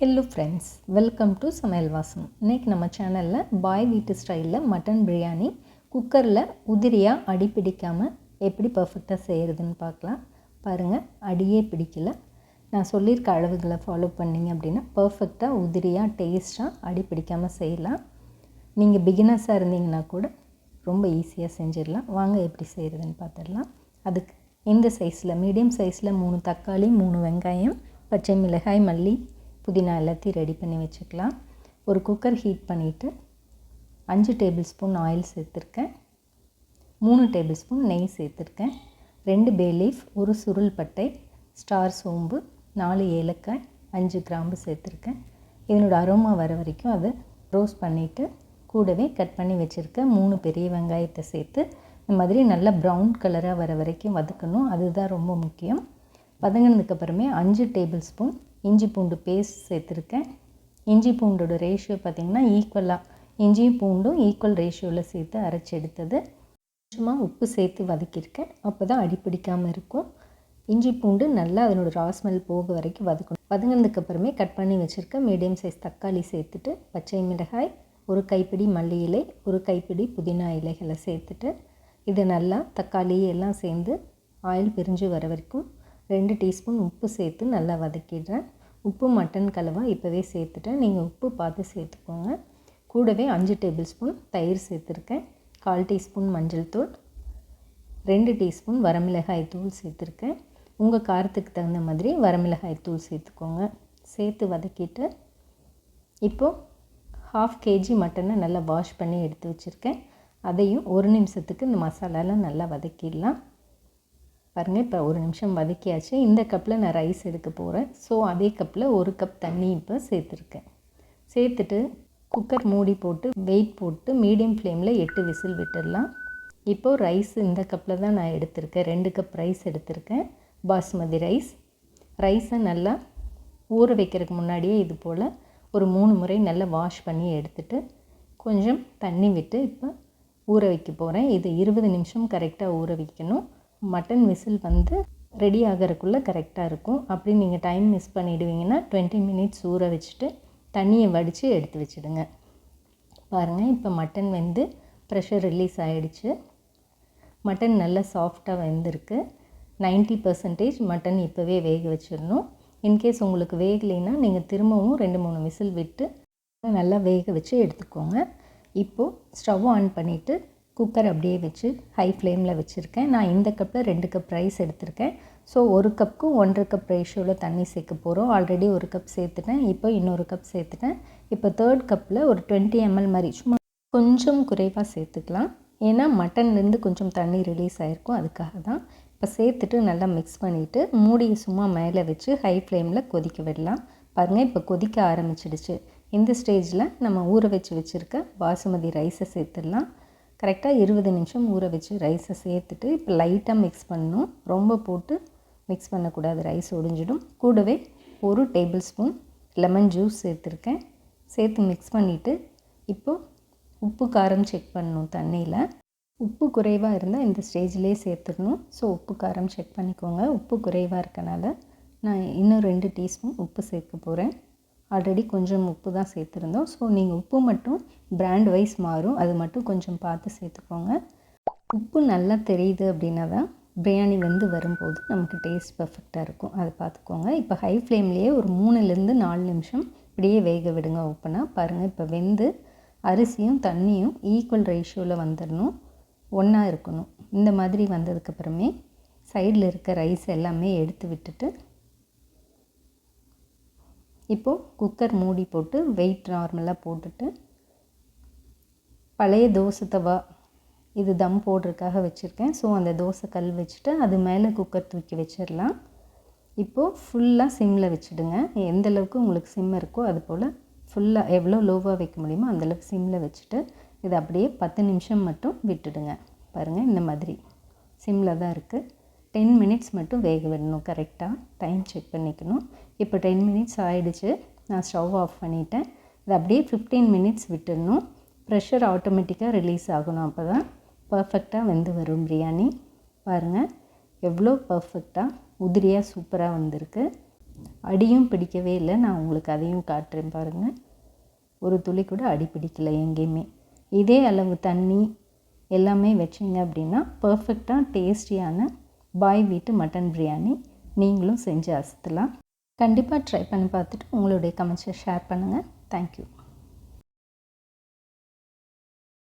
Hello friends welcome to சமையல் வாசம் இன்றைக்கி நம்ம சேனலில் பாய் வீட்டு ஸ்டைலில் மட்டன் பிரியாணி குக்கரில் உதிரியாக அடி பிடிக்காமல் எப்படி பர்ஃபெக்டாக செய்கிறதுன்னு பார்க்கலாம். பாருங்கள் அடியே பிடிக்கல. நான் சொல்லியிருக்க அளவுகளை ஃபாலோ பண்ணிங்க அப்படின்னா பர்ஃபெக்டாக உதிரியாக டேஸ்ட்டாக அடி பிடிக்காமல் செய்யலாம். நீங்கள் பிகினர்ஸாக இருந்தீங்கன்னா கூட ரொம்ப ஈஸியாக செஞ்சிடலாம். வாங்க எப்படி செய்கிறதுன்னு பார்த்துடலாம். அதுக்கு இந்த சைஸில் மீடியம் சைஸில் மூணு தக்காளி மூணு வெங்காயம் பச்சை மிளகாய் மல்லி புதினா எல்லாத்தையும் ரெடி பண்ணி வச்சுக்கலாம். ஒரு குக்கர் ஹீட் பண்ணிவிட்டு அஞ்சு டேபிள் ஸ்பூன் ஆயில் சேர்த்துருக்கேன். மூணு டேபிள் ஸ்பூன் நெய் சேர்த்துருக்கேன். ரெண்டு பே லீஃப் ஒரு சுருள் பட்டை ஸ்டார் சோம்பு நாலு ஏலக்காய் அஞ்சு கிராம்பு சேர்த்துருக்கேன். இதனோட அரோமா வர வரைக்கும் அதை ரோஸ்ட் பண்ணிவிட்டு கூடவே கட் பண்ணி வச்சுருக்க மூணு பெரிய வெங்காயத்தை சேர்த்து இந்த மாதிரி நல்லா ப்ரௌன் கலராக வர வரைக்கும் வதக்கணும். அதுதான் ரொம்ப முக்கியம். வதங்கினதுக்கப்புறமே அஞ்சு டேபிள் ஸ்பூன் இஞ்சி பூண்டு பேஸ்ட் சேர்த்துருக்கேன். இஞ்சி பூண்டோட ரேஷியோ பார்த்திங்கன்னா ஈக்குவலாக இஞ்சியும் பூண்டும் ஈக்குவல் ரேஷியோவில் சேர்த்து அரைச்சி எடுத்தது. கொஞ்சமாக உப்பு சேர்த்து வதக்கியிருக்கேன். அப்போ தான் அடிப்பிடிக்காமல் இருக்கும். இஞ்சி பூண்டு நல்லா அதனோட ராஸ்மெல் போக வரைக்கும் வதக்கணும். வதங்கினதுக்கப்புறமே கட் பண்ணி வச்சுருக்க மீடியம் சைஸ் தக்காளி சேர்த்துட்டு பச்சை மிளகாய் ஒரு கைப்பிடி மல்லி இலை ஒரு கைப்பிடி புதினா இலைகளை சேர்த்துட்டு இது நல்லா தக்காளி எல்லாம் சேர்ந்து ஆயில் பிரிஞ்சு வர வரைக்கும் ரெண்டு டீஸ்பூன் உப்பு சேர்த்து நல்லா வதக்கிடுறேன். உப்பு மட்டன் கலவா இப்போவே சேர்த்துட்டேன். நீங்கள் உப்பு பார்த்து சேர்த்துக்கோங்க. கூடவே அஞ்சு டேபிள் ஸ்பூன் தயிர் சேர்த்துருக்கேன். கால் டீஸ்பூன் மஞ்சள் தூள். ரெண்டு டீஸ்பூன் வரமிளகாய் தூள் சேர்த்துருக்கேன். உங்கள் காரத்துக்கு தகுந்த மாதிரி வரமிளகாய் தூள் சேர்த்துக்கோங்க. சேர்த்து வதக்கிட்டு இப்போது ஹாஃப் கேஜி மட்டனை நல்லா வாஷ் பண்ணி எடுத்து வச்சுருக்கேன். அதையும் ஒரு நிமிஷத்துக்கு இந்த மசாலாலாம் நல்லா வதக்கிடலாம். பாருங்கள் இப்போ ஒரு நிமிஷம் வதக்கியாச்சு. இந்த கப்பில் நான் ரைஸ் எடுக்க போகிறேன் ஸோ அதே கப்பில் ஒரு கப் தண்ணி இப்போ சேர்த்துருக்கேன். சேர்த்துட்டு குக்கர் மூடி போட்டு வெயிட் போட்டு மீடியம் ஃப்ளேமில் எட்டு விசில் விட்டுடலாம். இப்போது ரைஸ் இந்த கப்பில் தான் நான் எடுத்திருக்கேன். ரெண்டு கப் ரைஸ் எடுத்திருக்கேன். பாஸ்மதி ரைஸ் ரைஸை நல்லா ஊற வைக்கிறதுக்கு முன்னாடியே இது போல் ஒரு மூணு முறை நல்லா வாஷ் பண்ணி எடுத்துட்டு கொஞ்சம் தண்ணி விட்டு இப்போ ஊற வைக்க போகிறேன் இது இருபது நிமிஷம் கரெக்டாக ஊற வைக்கணும். மட்டன் விசில் வந்து ரெடி ஆகிறதுக்குள்ளே கரெக்டாக இருக்கும். அப்படி நீங்கள் டைம் மிஸ் பண்ணிவிடுவீங்கன்னா டுவெண்ட்டி மினிட்ஸ் ஊற வச்சுட்டு தண்ணியை வடித்து எடுத்து வச்சுடுங்க. பாருங்கள் இப்போ மட்டன் வெந்து ப்ரெஷர் ரிலீஸ் ஆகிடுச்சு மட்டன் நல்லா சாஃப்டாக வெந்திருக்கு. நைன்ட்டி பர்சன்டேஜ் மட்டன் இப்போவே வேக வச்சிடணும். இன்கேஸ் உங்களுக்கு வேகலைன்னா நீங்கள் திரும்பவும் ரெண்டு மூணு விசில் விட்டு நல்லா வேக வச்சு எடுத்துக்கோங்க. இப்போது ஸ்டவ் ஆன் பண்ணிவிட்டு குக்கர் அப்படியே வச்சு ஹை ஃப்ளேமில் வச்சுருக்கேன். நான் இந்த கப்பில் ரெண்டு கப் ரைஸ் எடுத்திருக்கேன். ஸோ ஒரு கப்புக்கு ஒன்றரை கப் ரேஷியோவில் தண்ணி சேர்க்க போகிறோம் ஆல்ரெடி ஒரு கப் சேர்த்துட்டேன். இப்போ இன்னொரு கப் சேர்த்துட்டேன். இப்போ தேர்ட் கப்பில் ஒரு டுவெண்ட்டி எம்எல் மாதிரி சும்மா கொஞ்சம் குறைவாக சேர்த்துக்கலாம். ஏன்னா மட்டன்லேருந்து கொஞ்சம் தண்ணி ரிலீஸ் ஆகிருக்கும் அதுக்காக தான் இப்போ சேர்த்துட்டு நல்லா மிக்ஸ் பண்ணிவிட்டு மூடியை சும்மா மேலே வச்சு ஹை ஃப்ளேமில் கொதிக்க விடலாம். பாருங்கள் இப்போ கொதிக்க ஆரம்பிச்சிடுச்சு. இந்த ஸ்டேஜில் நம்ம ஊற வச்சு வச்சுருக்க பாசுமதி ரைஸை சேர்த்துடலாம். கரெக்டாக இருபது நிமிஷம் ஊற வச்சு ரைஸை சேர்த்துட்டு இப்போ லைட்டாக மிக்ஸ் பண்ணணும். ரொம்ப போட்டு மிக்ஸ் பண்ணக்கூடாது. ரைஸ் ஒடிஞ்சிடும். கூடவே ஒரு டேபிள் ஸ்பூன் லெமன் ஜூஸ் சேர்த்துருக்கேன். சேர்த்து மிக்ஸ் பண்ணிவிட்டு இப்போது உப்பு காரம் செக் பண்ணணும் தண்ணியில். உப்பு குறைவாக இருந்தால் இந்த ஸ்டேஜ்லேயே சேர்த்துடணும் ஸோ உப்பு காரம் செக் பண்ணிக்கோங்க. உப்பு குறைவாக இருக்கனால நான் இன்னும் ரெண்டு டீஸ்பூன் உப்பு சேர்க்க போகிறேன் ஆல்ரெடி கொஞ்சம் உப்பு தான் சேர்த்துருந்தோம். ஸோ நீங்கள் உப்பு மட்டும் பிராண்ட் வைஸ் மாறும். அது மட்டும் கொஞ்சம் பார்த்து சேர்த்துக்கோங்க. உப்பு நல்லா தெரியுது அப்படின்னா தான் பிரியாணி வந்து வரும்போது நமக்கு டேஸ்ட் பர்ஃபெக்டாக இருக்கும். அதை பார்த்துக்கோங்க. இப்போ ஹை ஃப்ளேம்லேயே ஒரு மூணுலேருந்து நாலு நிமிஷம் இப்படியே வேக விடுங்க. ஓப்பனாக பாருங்கள் இப்போ வெந்து அரிசியும் தண்ணியும் ஈக்குவல் ரேஷியோவில் வந்துடணும் ஒன்றா இருக்கணும். இந்த மாதிரி வந்ததுக்கப்புறமே சைடில் இருக்க ரைஸ் எல்லாமே எடுத்து விட்டுட்டு இப்போது குக்கர் மூடி போட்டு வெயிட் நார்மலாக போட்டுட்டு பழைய தோசை தவா இது தம் போடுறதுக்காக வச்சுருக்கேன். ஸோ அந்த தோசை கல் வச்சுட்டு அது மேலே குக்கர் தூக்கி வச்சிடலாம். இப்போது ஃபுல்லாக சிம்மில் வச்சுடுங்க. எந்த அளவுக்கு உங்களுக்கு சிம் இருக்கோ அது போல் ஃபுல்லாக எவ்வளோ லோவாக வைக்க முடியுமோ அந்தளவுக்கு சிம்மில் வச்சுட்டு இது அப்படியே பத்து நிமிஷம் மட்டும் விட்டுடுங்க. பாருங்கள் இந்த மாதிரி சிம்மில் தான் இருக்குது டென் மினிட்ஸ் மட்டும் வேக விடணும். கரெக்டாக டைம் செக் பண்ணிக்கணும். இப்போ டென் மினிட்ஸ் ஆகிடுச்சு நான் ஸ்டவ் ஆஃப் பண்ணிட்டேன். இது அப்படியே ஃபிஃப்டீன் மினிட்ஸ் விட்டுடணும். ப்ரெஷர் ஆட்டோமேட்டிக்காக ரிலீஸ் ஆகணும். அப்போ தான் பர்ஃபெக்டாக வெந்து வரும் பிரியாணி. பாருங்கள் எவ்வளோ பர்ஃபெக்டாக உதிரியாக சூப்பராக வந்திருக்கு. அடியும் பிடிக்கவே இல்லை. நான் உங்களுக்கு அதையும் காட்டுறேன் பாருங்கள் ஒரு துளி கூட அடி பிடிக்கலை எங்கேயுமே. இதே அளவு தண்ணி எல்லாமே வச்சிங்க அப்படின்னா பர்ஃபெக்டாக டேஸ்டியான பாய் வீட்டு மட்டன் பிரியாணி. நீங்களும் செஞ்சு அசத்தலாம். கண்டிப்பாக ட்ரை பண்ணி பார்த்துட்டு உங்களுடைய கமெண்ட்ஸை ஷேர் பண்ணுங்கள் தேங்க்யூ